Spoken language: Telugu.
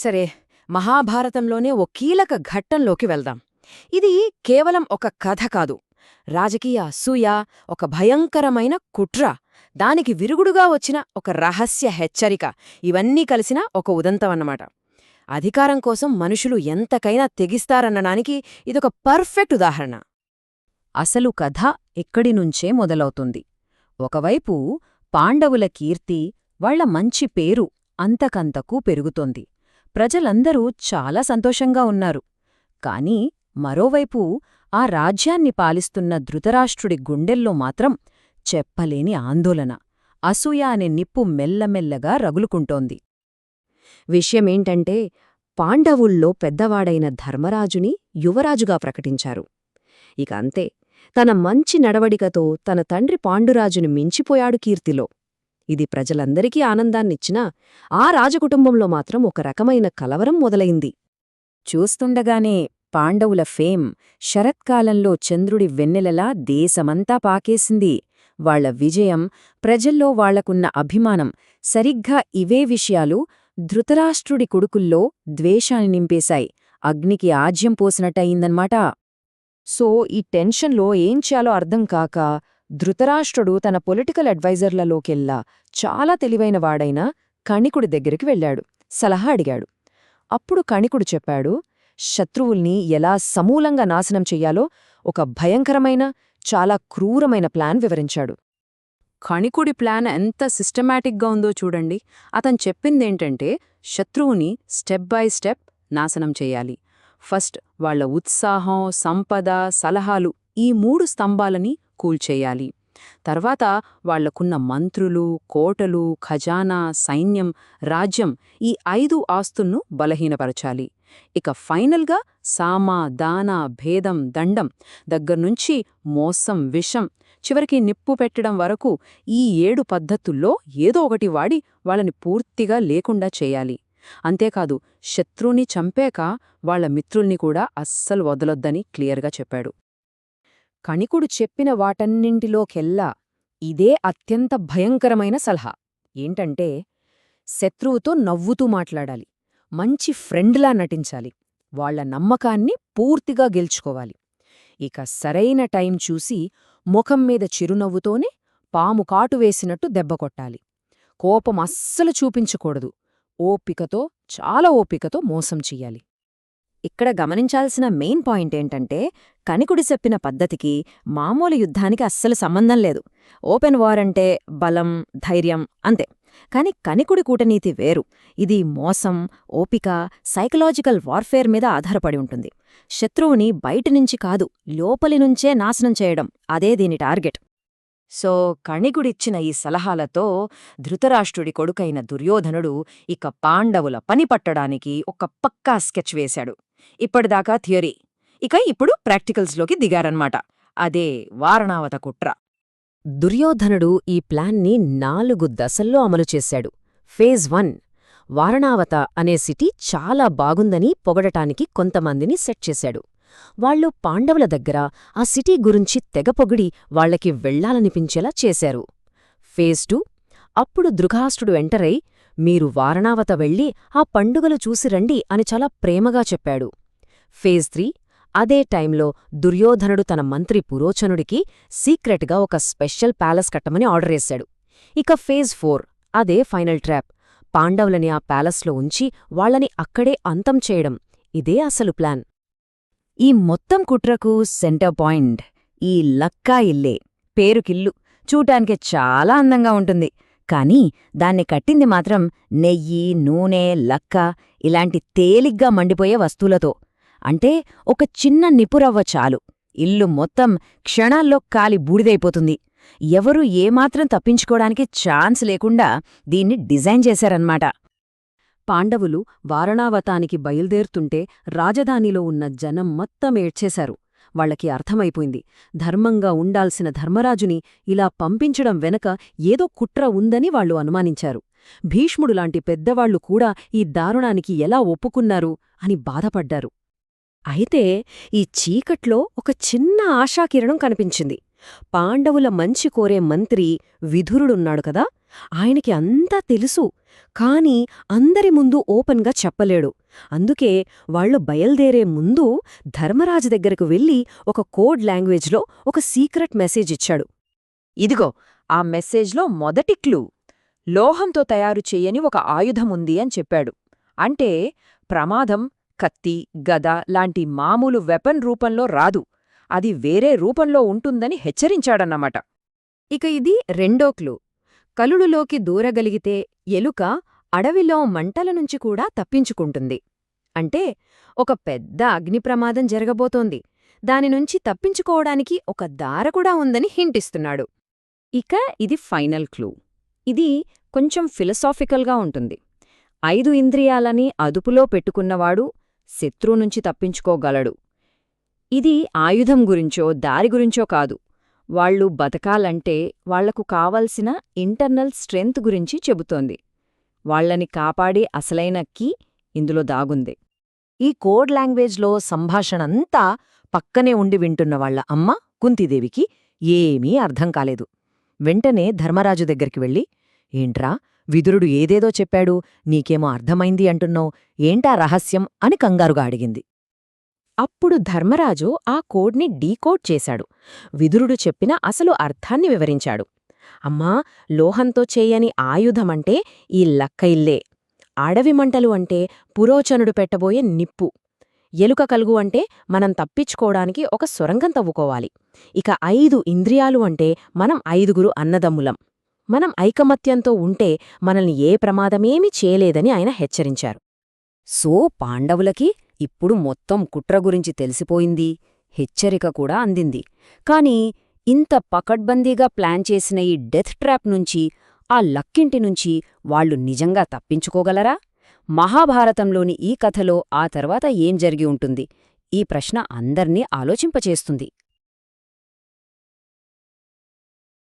సరే మహాభారతంలోనే ఓ కీలక ఘట్టంలోకి వెళ్దాం. ఇది కేవలం ఒక కథ కాదు. రాజకీయ అసూయ ఒక భయంకరమైన కుట్ర దానికి విరుగుడుగా వచ్చిన ఒక రహస్య హెచ్చరిక ఇవన్నీ కలిసిన ఒక ఉదంతమన్నమాట. అధికారం కోసం మనుషులు ఎంతకైనా తెగిస్తారనడానికి ఇదొక పర్ఫెక్ట్ ఉదాహరణ. అసలు కథ ఎక్కడినుంచే మొదలవుతుంది? ఒకవైపు పాండవుల కీర్తి వాళ్ళ మంచి పేరు అంతకంతకూ పెరుగుతోంది. ప్రజలందరూ చాలా సంతోషంగా ఉన్నారు. కాని మరోవైపు ఆ రాజ్యాన్ని పాలిస్తున్న ధృతరాష్ట్రుడి గుండెల్లో మాత్రం చెప్పలేని ఆందోళన అసూయ అనే నిప్పు మెల్లమెల్లగా రగులుకుంటోంది. విషయమేంటంటే పాండవుల్లో పెద్దవాడైన ధర్మరాజుని యువరాజుగా ప్రకటించారు. ఇక అంతే తన మంచి నడవడికతో తన తండ్రి పాండురాజుని మించిపోయాడు కీర్తిలో. ఇది ప్రజలందరికీ ఆనందాన్నిచ్చినా ఆ రాజకుటుంబంలో మాత్రం ఒక రకమైన కలవరం మొదలైంది. చూస్తుండగానే పాండవుల ఫేమ్ శరత్కాలంలో చంద్రుడి వెన్నెలలా దేశమంతా పాకేసింది. వాళ్ళ విజయం ప్రజల్లో వాళ్ళకున్న అభిమానం సరిగ్గా ఇవే విషయాలు ధృతరాష్ట్రుడి కొడుకుల్లో ద్వేషాన్ని నింపేశాయి. అగ్నికి ఆజ్యం పోసినట్టయిందన్మాట. సో ఈ టెన్షన్లో ఏం చేయాలో అర్థం కాక ధృతరాష్ట్రుడు తన పొలిటికల్ అడ్వైజర్లలోకెల్లా చాలా తెలివైనవాడైన కణికుడి దగ్గరికి వెళ్ళాడు. సలహా అడిగాడు. అప్పుడు కణికుడు చెప్పాడు శత్రువుల్ని ఎలా సమూలంగా నాశనం చెయ్యాలో ఒక భయంకరమైన చాలా క్రూరమైన ప్లాన్ వివరించాడు. కణికుడి ప్లాన్ ఎంత సిస్టమాటిక్గా ఉందో చూడండి. అతను చెప్పిందేంటంటే శత్రువుని స్టెప్ బై స్టెప్ నాశనం చెయ్యాలి. ఫస్ట్ వాళ్ళ ఉత్సాహం సంపద సలహాలు ఈ మూడు స్తంభాలని కూల్చేయాలి తర్వాత వాళ్ళకున్న మంత్రులు కోటలు ఖజానా సైన్యం రాజ్యం ఈ ఐదు ఆస్తులను బలహీనపరచాలి. ఇక ఫైనల్గా సామా దాన భేదం దండం దగ్గర్నుంచి మోసం విషం చివరికి నిప్పు పెట్టడం వరకు ఈ ఏడు పద్ధతుల్లో ఏదో ఒకటి వాడి వాళ్ళని పూర్తిగా లేకుండా చేయాలి. అంతేకాదు శత్రువుని చంపాక వాళ్ళ మిత్రుల్ని కూడా అస్సలు వదలొద్దని క్లియర్గా చెప్పాడు. కణికుడు చెప్పిన వాటన్నింటిలోకెల్లా ఇదే అత్యంత భయంకరమైన సలహా. ఏంటంటే శత్రువుతో నవ్వుతూ మాట్లాడాలి. మంచి ఫ్రెండ్లా నటించాలి. వాళ్ళ నమ్మకాన్ని పూర్తిగా గెలుచుకోవాలి. ఇక సరైన టైం చూసి ముఖం మీద చిరునవ్వుతోనే పాము కాటు వేసినట్టు దెబ్బకొట్టాలి కోపం అస్సలు చూపించకూడదు. ఓపికతో చాలా ఓపికతో మోసం చెయ్యాలి. ఇక్కడ గమనించాల్సిన మెయిన్ పాయింట్ ఏంటంటే కనికుడి చెప్పిన పద్ధతికి మామూలు యుద్ధానికి అస్సలు సంబంధం లేదు. ఓపెన్ వార్ అంటే బలం ధైర్యం అంతే. కాని కనికుడి కూటనీతి వేరు. ఇది మోసం ఓపిక సైకలాజికల్ వార్ఫేర్ మీద ఆధారపడి ఉంటుంది. శత్రువుని బయటినుంచి కాదు లోపలి నుంచే నాశనం చేయడం. అదే దీని టార్గెట్. సో కణికుడిచ్చిన ఈ సలహాలతో ధృతరాష్ట్రుడి కొడుకైన దుర్యోధనుడు ఇక పాండవుల పని పట్టడానికి ఒక పక్కా స్కెచ్ వేశాడు. ఇప్పటిదాకా థియరీ. ఇక ఇప్పుడు ప్రాక్టికల్స్లోకి దిగారన్నమాట. అదే వారణావత కుట్ర. దుర్యోధనుడు ఈ ప్లాన్ని నాలుగు దశల్లో అమలు చేశాడు. ఫేజ్ వన్ వారణావత అనే సిటీ చాలా బాగుందని పొగడటానికి కొంతమందిని సెట్ చేశాడు. వాళ్ళు పాండవుల దగ్గర ఆ సిటీ గురించి తెగపొగిడి వాళ్ళకి వెళ్ళాలనిపించేలా చేశారు. ఫేజ్ టూ అప్పుడు దృఘాష్ట్రుడు ఎంటరై మీరు వారణావత వెళ్ళి ఆ పండుగలు చూసిరండి అని చాలా ప్రేమగా చెప్పాడు. ఫేజ్ త్రీ అదే టైంలో దుర్యోధనుడు తన మంత్రి పురోచనుడికి సీక్రెట్గా ఒక స్పెషల్ ప్యాలెస్ కట్టమని ఆర్డరేశాడు ఇక ఫేజ్ ఫోర్ అదే ఫైనల్ ట్రాప్. పాండవులని ఆ ప్యాలెస్లో ఉంచి వాళ్ళని అక్కడే అంతం చేయడం ఇదే అసలు ప్లాన్. ఈ మొత్తం కుట్రకు సెంటర్ పాయింట్ ఈ లక్కా ఇల్లే పేరుకిల్లు. చూటానికి చాలా అందంగా ఉంటుంది. కాని దాన్ని కట్టింది మాత్రం నెయ్యి నూనె లక్క ఇలాంటి తేలిగ్గా మండిపోయే వస్తువులతో. అంటే ఒక చిన్న నిపురవ్వ చాలు. ఇల్లు మొత్తం క్షణాల్లో కాలి బూడిదైపోతుంది. ఎవరూ ఏమాత్రం తప్పించుకోవడానికి ఛాన్స్ లేకుండా దీన్ని డిజైన్ చేశారన్మాట పాండవులు వారణావతానికి బయల్దేరుతుంటే రాజధానిలో ఉన్న జనం మొత్తం ఏడ్చేశారు. వాళ్ళకి అర్థమైపోయింది. ధర్మంగా ఉండాల్సిన ధర్మరాజుని ఇలా పంపించడం వెనక ఏదో కుట్ర ఉందని వాళ్ళు అనుమానించారు. భీష్ముడు లాంటి పెద్దవాళ్ళు కూడా ఈ దారుణానికి ఎలా ఒప్పుకున్నారు అని బాధపడ్డారు. అయితే ఈ చీకట్లో ఒక చిన్న ఆశాకిరణం కనిపించింది. పాండవుల మంచి కోరే మంత్రి విధురుడున్నాడు కదా? ఆయనకి అంతా తెలుసు. కాని అందరి ముందు ఓపెన్గా చెప్పలేడు. అందుకే వాళ్ళు బయల్దేరే ముందు ధర్మరాజు దగ్గరకు వెళ్ళి ఒక కోడ్ లాంగ్వేజ్లో ఒక సీక్రెట్ మెసేజ్ ఇచ్చాడు. ఇదిగో ఆ మెసేజ్లో మొదటి క్లూ లోహంతో తయారు చెయ్యని ఒక ఆయుధముంది అని చెప్పాడు. అంటే ప్రమాదం కత్తి గద లాంటి మామూలు వెపన్ రూపంలో రాదు. అది వేరే రూపంలో ఉంటుందని హెచ్చరించాడన్నమాట. ఇక ఇది రెండో క్లూ. కలుడులోకి దూరగలిగితే ఎలుక అడవిలో మంటల నుంచి కూడా తప్పించుకుంటుంది. అంటే ఒక పెద్ద అగ్నిప్రమాదం జరగబోతోంది. దానినుంచి తప్పించుకోవడానికి ఒక దార కూడా ఉందని హింటిస్తున్నాడు. ఇక ఇది ఫైనల్ క్లూ. ఇది కొంచెం ఫిలసాఫికల్గా ఉంటుంది. ఐదు ఇంద్రియాలని అదుపులో పెట్టుకున్నవాడు శత్రువు నుంచి తప్పించుకోగలడు. ఇది ఆయుధం గురించో దారి గురించో కాదు. వాళ్ళు బతకాలంటే వాళ్ళకు కావలసిన ఇంటర్నల్ స్ట్రెంగ్త్ గురించి చెబుతోంది. వాళ్ళని కాపాడే అసలైన కీ ఇందులో దాగుంది. ఈ కోడ్ లాంగ్వేజ్లో సంభాషణంతా పక్కనే ఉండి వింటున్న వాళ్ళ అమ్మ కుంతిదేవికి ఏమీ అర్థం కాలేదు. వెంటనే ధర్మరాజు దగ్గరికి వెళ్ళి ఏంట్రా విదురుడు ఏదేదో చెప్పాడు నీకేమో అర్థమైంది అంటున్నావు ఏంటా రహస్యం? అని కంగారుగా అడిగింది. అప్పుడు ధర్మరాజు ఆ కోడ్ని డీకోడ్ చేశాడు. విదురుడు చెప్పిన అసలు అర్థాన్ని వివరించాడు. అమ్మా లోహంతో చేయని ఆయుధమంటే ఈ లక్క ఇల్లే. అడవి మంటలు అంటే పురోచనుడు పెట్టబోయే నిప్పు. ఎలుక కలుగు అంటే మనం తప్పించుకోవడానికి ఒక సొరంగం తవ్వుకోవాలి. ఇక ఐదు ఇంద్రియాలు అంటే మనం ఐదుగురు అన్నదమ్ములం. మనం ఐకమత్యంతో ఉంటే మనల్ని ఏ ప్రమాదమేమీ చేయలేదని ఆయన హెచ్చరించారు. సో పాండవులకి ఇప్పుడు మొత్తం కుట్ర గురించి తెలిసిపోయింది హెచ్చరిక కూడా అందింది. కాని ఇంత పకడ్బందీగా ప్లాన్ చేసిన ఈ డెత్ ట్రాప్ నుంచి ఆ లక్కింటి నుంచి వాళ్ళు నిజంగా తప్పించుకోగలరా? మహాభారతంలోని ఈ కథలో ఆ తర్వాత ఏం జరిగి ఉంటుంది? ఈ ప్రశ్న అందర్నీ ఆలోచింపచేస్తుంది.